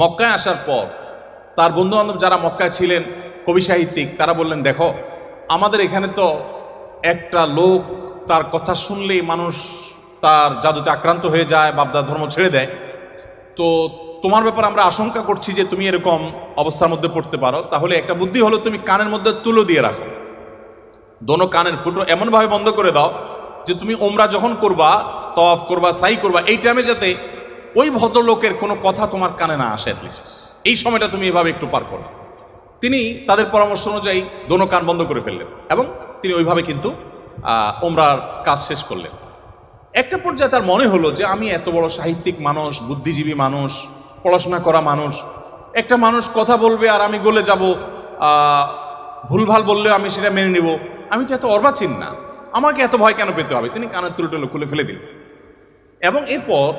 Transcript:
মক্কায় আসার পর তার বন্ধু বান্ধব যারা মক্কায় ছিলেন, কবি সাহিত্যিক, তারা বললেন, দেখো, আমাদের এখানে তো একটা লোক তার কথা শুনলেই মানুষ তার জাদুতে আক্রান্ত হয়ে যায়, বাপদার ধর্ম ছেড়ে দেয়। তো তোমার ব্যাপারে আমরা আশঙ্কা করছি যে তুমি এরকম অবস্থার মধ্যে পড়তে পারো। তাহলে একটা বুদ্ধি হলো, তুমি কানের মধ্যে তুলো দিয়ে রাখো। দোনো কানের ফুটো এমনভাবে বন্ধ করে দাও যে তুমি ওমরা যখন করবা তফ করবা, সাই করবা, এই টাইমে যাতে ওই ভদ্রলোকের কোনো কথা তোমার কানে না আসে অ্যাটলিস্ট এই সময়টা তুমি এভাবে একটু পার করো। তিনি তাদের পরামর্শ অনুযায়ী দোনো কান বন্ধ করে ফেললেন এবং তিনি ওইভাবে কিন্তু ওমরার কাজ শেষ করলেন। একটা পর্যায়ে তার মনে হলো যে, আমি এত বড় সাহিত্যিক মানুষ, বুদ্ধিজীবী মানুষ, পড়াশোনা করা মানুষ। একটা মানুষ কথা বলবে আর আমি গলে যাব। ভুলভাল বললেও আমি সেটা মেনে নিব। আমি তো এত অর্বাচীন না। আমাকে এত ভয় কেন পেতে হবে? তিনি কানের তুলো টুলো খুলে ফেলে দিলেন। এবং এরপর